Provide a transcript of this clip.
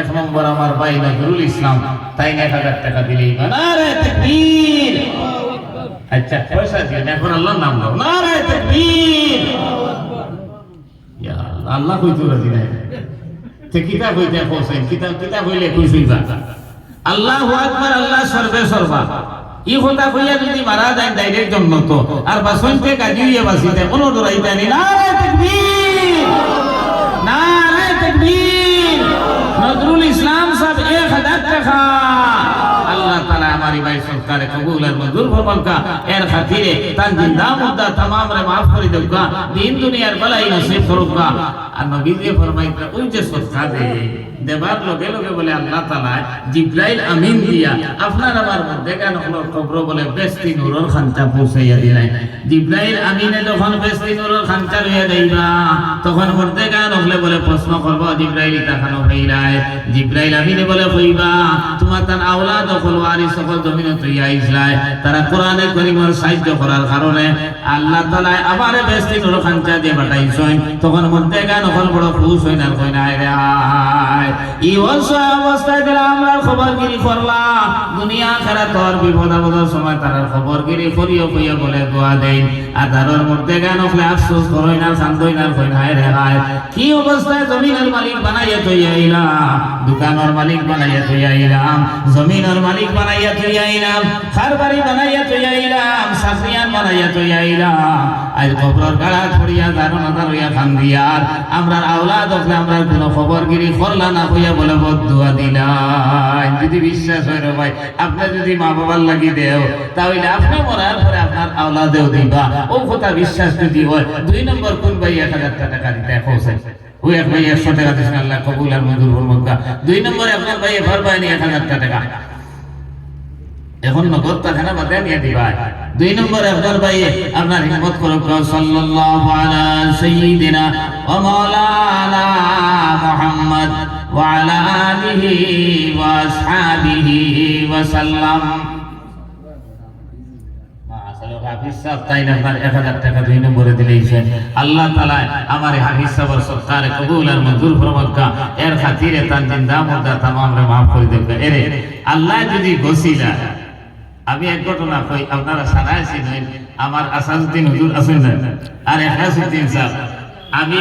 এক নম্বর আমার ভাই নজরুল ইসলাম, তাই এক হাজার টাকা দিলেই আচ্ছা পয়সা এখন নাম ইয়া আল্লাহ নাই। তে কিতাব হইতে কইছেন কিতাব কিতাব হইলে কইছেন আল্লাহু আকবার, আল্লাহ সর্বে সর্বা। ই কথা কইয়া যদি মারা যায় ডাইরেক্ট জন্নত আর বাসন্তে কাজি হইয়া বাসিতে কোনো ডরাইতে নি না তাকবীর। ہماری بھائی سرکار قبول اور منظور فرمان کا ایر خطیر تن زندہ مدہ تمام رے معاف کر دوں گا دین دنیا بلائی نصیب کروں گا اور نبی نے فرمائی کہ اوجے صدقہ دے দেবার লগে লগে বলে, আল্লাহ তাআলা জিব্রাইল আমিন দিয়া আপনার আমার বলে বেস্তি নূরের পৌঁছাইয়া জিব্রাইল আমিনে যখন বেস্তি নূরের লইয়া দেইবা তখন হলে বলে, প্রশ্ন করব, জিব্রাইল জিব্রাইল আমিনে বলে তোমার তার আওলাদ হল ওয়ারি সকল জমিনে তৈয়া ইসলাই তারা কোরআনে করিমের সাহায্য করার কারণে আল্লাহ তাআলা আমারে বেস্তি নূরের খানটা দিয়ে পাঠাইছেন। তখন মধ্যে কেন হল বড় খুশ হই না কই না রে, আয়। ই অবস্থায় দিলে আমরা খবরগিরি করলাম। দুনিয়া খেলা তোর বিপদ আপদের সময় তারা খবরগিরি করিও কইয়া বলে দোয়া দেই। আর তার মধ্যে কেন হলে আফসোস করই না শান্তই না, কই না রে আয় কি অবস্থায় জমিনের মালিক বানাইয়া তুই আইলাম? দোকানের মালিক বানাইয়া তুই আইলাম। জমিনের মালিক বানাইয়া তুই আইলাম। খার বাড়ি বানাইয়া তুই আইলাম। সাফিয়ান বানাইয়া তুই আইলাম। আজ কবর গাড়া ছড়িয়া জানো না হইয়া খান দিয়ার আমরা আওলাদ হলে আমরা কোনো খবরগিরি করলা না হইয়া বলে বদুয়া দিলাই যদি বিশ্বাস হয় রে ভাই আপনি যদি মা বাবার লাগি দেও, তাহলে আপনি মরার পরে আপনার আওলাদেও দিবা। ও কথা বিশ্বাস যদি হয়, দুই নম্বর কোন ভাই এক হাজার টাকা দিতে পৌঁছে ওই এক ভাই একশো টাকা দিয়েছেন আল্লাহ কবুল আর মঞ্জুর মক্কা দুই নম্বরে আপনার ভাই ঘর পায়নি এক হাজার টাকা। এখন নগদ টাকা বাদে নিয়ে দিবা। দুই নম্বর আপনার ভাই আপনার হিম্মত করো সাল্লাল্লাহু আলা সাইয়্যিদিনা ওয়া মাওলানা মুহাম্মদ ওয়া আলা আল্লাহ যদি গসিলা, আমি এক ঘটনা কই, আপনারা সারা আছি আমার আসাদুদ্দিন হুজুর আর আমি